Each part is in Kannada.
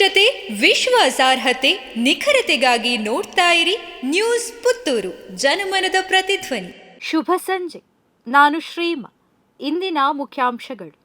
ವಸ್ತುನಿಷ್ಠತೆ ವಿಶ್ವಾಸಾರ್ಹತೆ ನಿಖರತೆಗಾಗಿ ನೋಡ್ತಾ ಇರಿ ನ್ಯೂಸ್ ಪುತ್ತೂರು. ಜನಮನದ ಪ್ರತಿಧ್ವನಿ. ಶುಭ ಸಂಜೆ. ನಾನು ಶ್ರೀಮ. ಇಂದಿನ ಮುಖ್ಯಾಂಶಗಳು.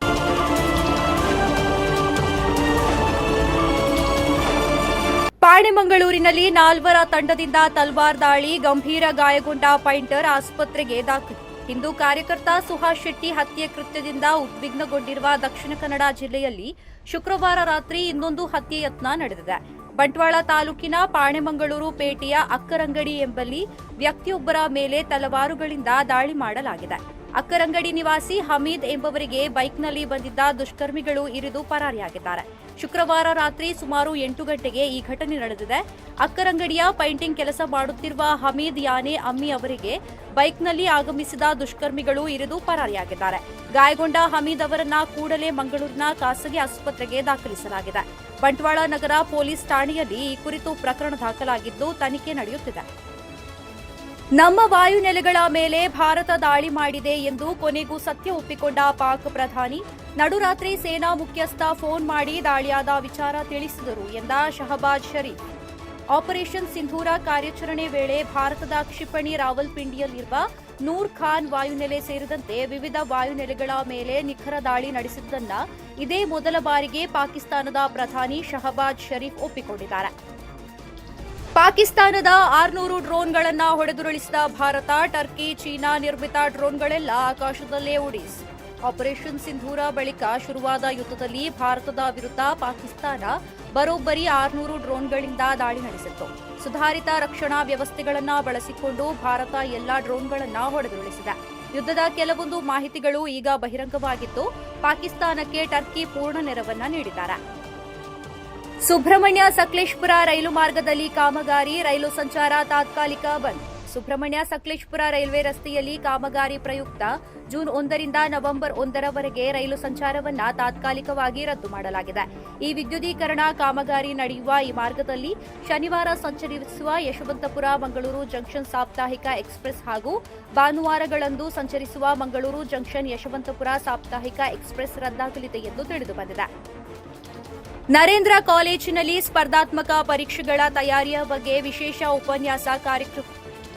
ಪಾಣೆಮಂಗಳೂರಿನಲ್ಲಿ ನಾಲ್ವರ ತಂಡದಿಂದ ತಲ್ವಾರ್ ದಾಳಿ, ಗಂಭೀರ ಗಾಯಗೊಂಡ ಪೈಂಟರ್ ಆಸ್ಪತ್ರೆಗೆ ದಾಖಲು. ಹಿಂದೂ ಕಾರ್ಯಕರ್ತ ಸುಹಾಸ್ ಶೆಟ್ಟಿ ಹತ್ಯೆ ಕೃತ್ಯದಿಂದ ಉದ್ವಿಗ್ನಗೊಂಡಿರುವ ದಕ್ಷಿಣ ಕನ್ನಡ ಜಿಲ್ಲೆಯಲ್ಲಿ ಶುಕ್ರವಾರ ರಾತ್ರಿ ಇನ್ನೊಂದು ಹತ್ಯೆ ಯತ್ನ ನಡೆದಿದೆ. ಬಂಟ್ವಾಳ ತಾಲೂಕಿನ ಪಾಣೆಮಂಗಳೂರು ಪೇಟೆಯ ಅಕ್ಕರಂಗಡಿ ಎಂಬಲ್ಲಿ ವ್ಯಕ್ತಿಯೊಬ್ಬರ ಮೇಲೆ ತಲವಾರುಗಳಿಂದ ದಾಳಿ ಮಾಡಲಾಗಿದೆ. ಅಕ್ಕರಂಗಡಿ ನಿವಾಸಿ ಹಮೀದ್ ಎಂಬವರಿಗೆ ಬೈಕ್ನಲ್ಲಿ ಬಂದಿದ್ದ ದುಷ್ಕರ್ಮಿಗಳು ಇರಿದು ಪರಾರಿಯಾಗಿದ್ದಾರೆ. ಶುಕ್ರವಾರ ರಾತ್ರಿ ಸುಮಾರು ಎಂಟು ಗಂಟೆಗೆ ಈ ಘಟನೆ ನಡೆದಿದೆ. ಅಕ್ಕರಂಗಡಿಯ ಪೈಂಟಿಂಗ್ ಕೆಲಸ ಮಾಡುತ್ತಿರುವ ಹಮೀದ್ ಯಾನೆ ಅಮ್ಮಿ ಅವರಿಗೆ ಬೈಕ್ನಲ್ಲಿ ಆಗಮಿಸಿದ ದುಷ್ಕರ್ಮಿಗಳು ಇರಿದು ಪರಾರಿಯಾಗಿದ್ದಾರೆ. ಗಾಯಗೊಂಡ ಹಮೀದ್ ಅವರನ್ನ ಕೂಡಲೇ ಮಂಗಳೂರಿನ ಖಾಸಗಿ ಆಸ್ಪತ್ರೆಗೆ ದಾಖಲಿಸಲಾಗಿದೆ. ಬಂಟ್ವಾಳ ನಗರ ಪೊಲೀಸ್ ಠಾಣೆಯಲ್ಲಿ ಈ ಕುರಿತು ಪ್ರಕರಣ ದಾಖಲಾಗಿದ್ದು ತನಿಖೆ ನಡೆಯುತ್ತಿದೆ. ನಮ್ಮ ವಾಯುನೆಲೆಗಳ ಮೇಲೆ ಭಾರತ ದಾಳಿ ಮಾಡಿದೆ ಎಂದು ಕೊನೆಗೂ ಸತ್ಯ ಒಪ್ಪಿಕೊಂಡ ಪಾಕ್ ಪ್ರಧಾನಿ. ನಡುರಾತ್ರಿ ಸೇನಾ ಮುಖ್ಯಸ್ಥ ಫೋನ್ ಮಾಡಿ ದಾಳಿಯಾದ ವಿಚಾರ ತಿಳಿಸಿದರು ಎಂದ ಶಹಬಾಜ್ ಶರೀಫ್. ಆಪರೇಷನ್ ಸಿಂಧೂರ ಕಾರ್ಯಾಚರಣೆ ವೇಳೆ ಭಾರತದ ಕ್ಷಿಪಣಿ ರಾವಲ್ಪಿಂಡಿಯಲ್ಲಿರುವ ನೂರ್ ಖಾನ್ ವಾಯುನೆಲೆ ಸೇರಿದಂತೆ ವಿವಿಧ ವಾಯುನೆಲೆಗಳ ಮೇಲೆ ನಿಖರ ದಾಳಿ ನಡೆಸಿದ್ದನ್ನ ಇದೇ ಮೊದಲ ಬಾರಿಗೆ ಪಾಕಿಸ್ತಾನದ ಪ್ರಧಾನಿ ಶಹಬಾಜ್ ಶರೀಫ್ ಒಪ್ಪಿಕೊಂಡಿದ್ದಾರೆ. ಪಾಕಿಸ್ತಾನದ ಆರ್ನೂರು ಡ್ರೋನ್ಗಳನ್ನ ಹೊಡೆದುರುಳಿಸಿದ ಭಾರತ, ಟರ್ಕಿ, ಚೀನಾ ನಿರ್ಮಿತ ಡ್ರೋನ್ಗಳೆಲ್ಲ ಆಕಾಶದಲ್ಲೇ ಉಡಿಸ್ ಆಪರೇಷನ್ ಸಿಂಧೂರ ಬಳಿಕ ಶುರುವಾದ ಯುದ್ಧದಲ್ಲಿ ಭಾರತದ ವಿರುದ್ಧ ಪಾಕಿಸ್ತಾನ ಬರೋಬ್ಬರಿ ಆರ್ನೂರು ಡ್ರೋನ್ಗಳಿಂದ ದಾಳಿ ನಡೆಸಿತ್ತು. ಸುಧಾರಿತ ರಕ್ಷಣಾ ವ್ಯವಸ್ಥೆಗಳನ್ನು ಬಳಸಿಕೊಂಡು ಭಾರತ ಎಲ್ಲಾ ಡ್ರೋನ್ಗಳನ್ನು ಹೊಡೆದುರುಳಿಸಿದೆ. ಯುದ್ಧದ ಕೆಲವೊಂದು ಮಾಹಿತಿಗಳು ಈಗ ಬಹಿರಂಗವಾಗಿದ್ದು, ಪಾಕಿಸ್ತಾನಕ್ಕೆ ಟರ್ಕಿ ಪೂರ್ಣ ನೆರವನ್ನ ನೀಡಿದ್ದಾರೆ. ಸುಬ್ರಹ್ಮಣ್ಯ ಸಕಲೇಶ್ಪುರ ರೈಲು ಮಾರ್ಗದಲ್ಲಿ ಕಾಮಗಾರಿ, ರೈಲು ಸಂಚಾರ ತಾತ್ಕಾಲಿಕ ಬಂದ್. ಸುಬ್ರಹ್ಮಣ್ಯ ಸಕಲೇಶ್ಪುರ ರೈಲ್ವೆ ರಸ್ತೆಯಲ್ಲಿ ಕಾಮಗಾರಿ ಪ್ರಯುಕ್ತ. ಜೂನ್ ಒಂದರಿಂದ ನವೆಂಬರ್ ಒಂದರವರೆಗೆ ರೈಲು ಸಂಚಾರವನ್ನ ತಾತ್ಕಾಲಿಕವಾಗಿ ರದ್ದು ಮಾಡಲಾಗಿದೆ. ಈ ವಿದ್ಯುದೀಕರಣ ಕಾಮಗಾರಿ ನಡೆಯುವ ಈ ಮಾರ್ಗದಲ್ಲಿ ಶನಿವಾರ ಸಂಚರಿಸುವ ಯಶವಂತಪುರ, ಮಂಗಳೂರು ಜಂಕ್ಷನ್ ಸಾಪ್ತಾಹಿಕ ಎಕ್ಸ್ಪ್ರೆಸ್ ಹಾಗೂ ಭಾನುವಾರಗಳಂದು ಸಂಚರಿಸುವ ಮಂಗಳೂರು ಜಂಕ್ಷನ್ ಯಶವಂತಪುರ ಸಾಪ್ತಾಹಿಕ ಎಕ್ಸ್ಪ್ರೆಸ್ ರದ್ದಾಗಲಿದೆ ಎಂದು ತಿಳಿದುಬಂದಿದೆ ನರೇಂದ್ರ ಕಾಲೇಜಿನಲ್ಲಿ ಸ್ಪರ್ಧಾತ್ಮಕ ಪರೀಕ್ಷೆಗಳ ತಯಾರಿಯ ಬಗ್ಗೆ ವಿಶೇಷ ಉಪನ್ಯಾಸ ಕಾರ್ಯಕ್ರಮ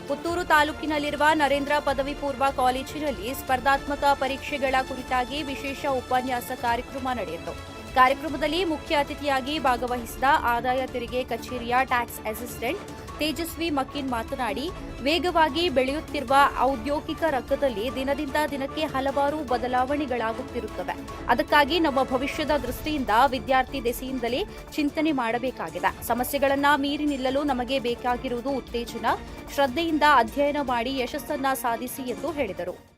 ಪುತ್ತೂರು ತಾಲೂಕಿನಲ್ಲಿರುವ ನರೇಂದ್ರ ಪದವಿ ಪೂರ್ವ ಕಾಲೇಜಿನಲ್ಲಿ ಸ್ಪರ್ಧಾತ್ಮಕ ಪರೀಕ್ಷೆಗಳ ಕುರಿತಾಗಿ ವಿಶೇಷ ಉಪನ್ಯಾಸ ಕಾರ್ಯಕ್ರಮ ನಡೆಯಿತು. ಕಾರ್ಯಕ್ರಮದಲ್ಲಿ ಮುಖ್ಯ ಅತಿಥಿಯಾಗಿ ಭಾಗವಹಿಸಿದ ಆದಾಯ ತೆರಿಗೆ ಕಚೇರಿಯ ಟ್ಯಾಕ್ಸ್ ಅಸಿಸ್ಟೆಂಟ್ ತೇಜಸ್ವಿ ಮಕ್ಕಿನ್ ಮಾತನಾಡಿ, ವೇಗವಾಗಿ ಬೆಳೆಯುತ್ತಿರುವ ಔದ್ಯೋಗಿಕ ರಂಗದಲ್ಲಿ ದಿನದಿಂದ ದಿನಕ್ಕೆ ಹಲವಾರು ಬದಲಾವಣೆಗಳಾಗುತ್ತಿರುತ್ತವೆ. ಅದಕ್ಕಾಗಿ ನಮ್ಮ ಭವಿಷ್ಯದ ದೃಷ್ಟಿಯಿಂದ ವಿದ್ಯಾರ್ಥಿ ದೆಸೆಯಿಂದಲೇ ಚಿಂತನೆ ಮಾಡಬೇಕಾಗಿದೆ. ಸಮಸ್ಯೆಗಳನ್ನ ಮೀರಿ ನಿಲ್ಲಲು ನಮಗೆ ಬೇಕಾಗಿರುವುದು ಉತ್ತೇಜನ. ಶ್ರದ್ಧೆಯಿಂದ ಅಧ್ಯಯನ ಮಾಡಿ ಯಶಸ್ಸನ್ನ ಸಾಧಿಸಿ ಎಂದು ಹೇಳಿದರು.